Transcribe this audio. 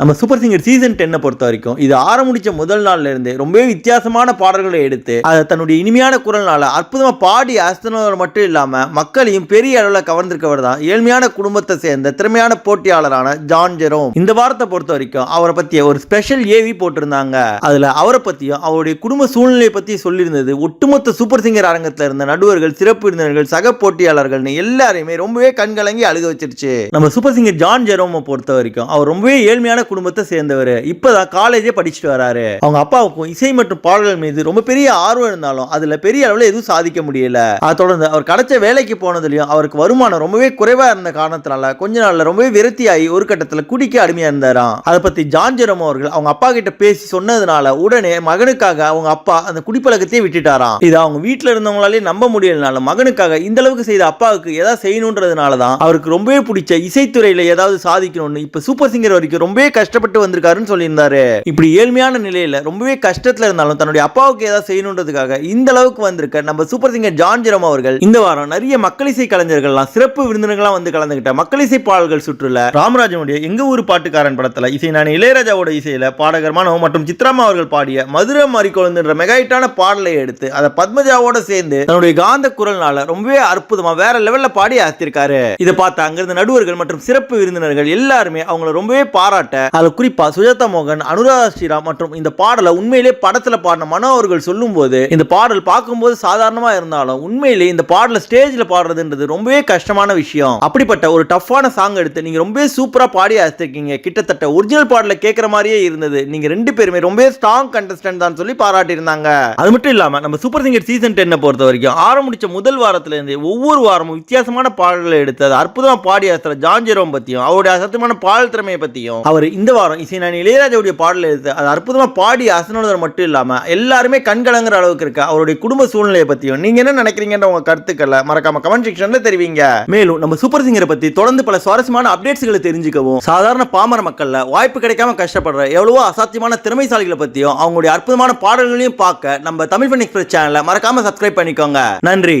நம்ம super singer season டென்னை பொறுத்த வரைக்கும் இது ஆரம்பிச்ச முதல் நாள்ல இருந்து ரொம்பவே வித்தியாசமான பாடல்களை எடுத்து அதை தன்னுடைய இனிமையான குரல்னால அற்புதமா பாடி அசனவர் மட்டும் இல்லாமல் மக்களையும் பெரிய அளவில் கவர்ந்திருக்கவர் தான் ஏழ்மையான குடும்பத்தை சேர்ந்த திறமையான போட்டியாளரான ஜான் ஜெரோம் இந்த வாரத்தை பொறுத்த வரைக்கும் அவரை பற்றிய ஒரு ஸ்பெஷல் ஏவி போட்டிருந்தாங்க. அதுல அவரை பற்றியும் அவருடைய குடும்ப சூழ்நிலையை பற்றி சொல்லியிருந்தது ஒட்டுமொத்த சூப்பர் சிங்கர் அரங்கத்தில் இருந்த நடுவர்கள் சிறப்பு விருந்தினர்கள் சக போட்டியாளர்கள்னு எல்லாரையுமே ரொம்பவே கண்கலங்கி அழுக வச்சிருச்சு. நம்ம சூப்பர் சிங்கர் ஜான் ஜெரோமை பொறுத்த வரைக்கும் அவர் ரொம்பவே ஏழ்மையான குடும்பத்தை சேர்ந்தவர். இப்பதான் காலேஜே படிச்சுட்டு வராரு. அவங்க அப்பாவுக்கும் இசை மற்றும் பாடல்கள் மீது ரொம்ப பெரிய ஆர்வம் இருந்தாலும் அதுல பெரிய அளவில் எதுவும் சாதிக்க முடியல. அதை தொடர்ந்து அவர் கிடைச்ச வேலைக்கு போனதுலயும் அவருக்கு வருமானம் ரொம்பவே குறைவா இருந்த காரணத்தினால கொஞ்ச நாள்ல ரொம்பவே விரக்தியாகி ஒரு கட்டத்துல குடிக்க அடிமையா இருந்தாராம். அதை பத்தி ஜான் அவர்கள் அவங்க அப்பா கிட்ட பேசி சொன்னதுனால உடனே மகனுக்காக அவங்க அப்பா அந்த குடிப்பழக்கத்தையே விட்டுட்டாராம். இது அவங்க வீட்டுல இருந்தவங்களாலே நம்ப முடியலனாலும் மகனுக்காக இந்த அளவுக்கு செய்த அப்பாவுக்கு ஏதாவது செய்யணுன்றதுனால தான் அவருக்கு ரொம்பவே பிடிச்ச இசைத்துறையில ஏதாவது சாதிக்கணும்னு இப்ப சூப்பர் சிங்கர் வரைக்கும் ரொம்பவே கஷ்டப்பட்டு வந்திருக்காருன்னு சொல்லியிருந்தாரு. இப்படி ஏழ்மையான நிலையில ரொம்பவே கஷ்டத்துல இருந்தாலும் தன்னுடைய அப்பாவுக்கு ஏதாவது செய்யணுன்றதுக்காக இந்த அளவுக்கு வந்திருக்க நம்ம சூப்பர் சிங்கர் ஜான் ஜெரம் அவர்கள் இந்த வாரம் நிறைய மக்களிசை கலைஞர்கள்லாம் சிறப்பு விருந்தினர்களாம் வந்து கலந்துகிட்ட மக்களிசை பாடல்கள் சுற்றுல ராமராஜனுடைய எங்க ஊர் பாட்டுக்காரன் படத்துல இசை நான் இளையராஜாவோட இசையில பாடகர் மனோ மற்றும் சித்ராமா அவர்கள் பாடிய மதுரை மாரிக்கொழுந்துன்ற மெகாயிட்டான பாடலை எடுத்து அதை பத்மஜாவோட சேர்ந்து தன்னுடைய காந்த குரல்னால ரொம்பவே அற்புதமா வேற லெவல்ல பாடி ஆத்திருக்காரு இதை பார்த்து அங்கிருந்த நடுவர்கள் மற்றும் சிறப்பு விருந்தினர்கள் எல்லாருமே அவங்கள ரொம்பவே பாராட்ட அதில் குறிப்பா சுஜாதா மோகன் அனுராதா ஸ்ரீராம் மற்றும் இந்த பாடலை உண்மையிலே படத்துல பாடின மனோ அவர்கள் சொல்லும்போது இந்த பாடல் பார்க்கும்போது சாதாரணமா இருந்தாலும் உண்மையிலே இந்த பாடலை ஸ்டேஜ்ல பாடுறதுன்றது ரொம்பவே கஷ்டமான விஷயம். அப்படிப்பட்ட ஒரு டஃப்பான சாங் எடுத்து நீங்க ரொம்பவே சூப்பரா பாடி அசைக்கீங்க கிட்டத்தட்ட ஒரிஜினல் பாடல கேட்குற மாதிரியே இருந்தது. நீங்க ரெண்டு பேருமே ரொம்பவே ஸ்ட்ராங் கண்டஸ்டன்ட் தான் சொல்லி பாராட்டியிருந்தாங்க. அது மட்டும் இல்லாம நம்ம சூப்பர் சிங்கர் சீசன் டென்னை பொறுத்த வரைக்கும் ஆரம்பிச்ச முதல் வாரத்துல இருந்து ஒவ்வொரு வாரமும் வித்தியாசமான பாடல்களை எடுத்து அது அற்புதமா பாடி அசத்துற ஜான் ஜெரோம் பத்தியும் அவருடைய அசத்தமான பாடல் திறமையை பத்தியும் அவர் இந்த வாரம் இசை நான் இளையராஜாவுடைய பாடல் எடுத்து அது அற்புதமாக பாடி அசனோதர் மட்டும் இல்லாமல் எல்லாருமே கண்கலங்கிற அளவுக்கு இருக்க. அவருடைய குடும்ப சூழ்நிலையை பற்றியும் நீங்கள் என்ன நினைக்கிறீங்கன்ற உங்கள் கருத்துக்களை மறக்காம கமெண்ட் செக்ஷனில் தெரிவிங்க. மேலும் நம்ம சூப்பர் சிங்கரை பற்றி தொடர்ந்து பல சுவாரஸ்யமான அப்டேட்ஸ்களை தெரிஞ்சுக்கவும் சாதாரண பாமர மக்களில் வாய்ப்பு கிடைக்காம கஷ்டப்படுற எவ்வளவோ அசாத்தியமான திறமைசாலிகளை பற்றியும் அவங்களுடைய அற்புதமான பாடல்களையும் பார்க்க நம்ம தமிழ் பண்ணி எக்ஸ்பிரஸ் சேனலை மறக்காம சப்ஸ்கிரைப் பண்ணிக்கோங்க. நன்றி.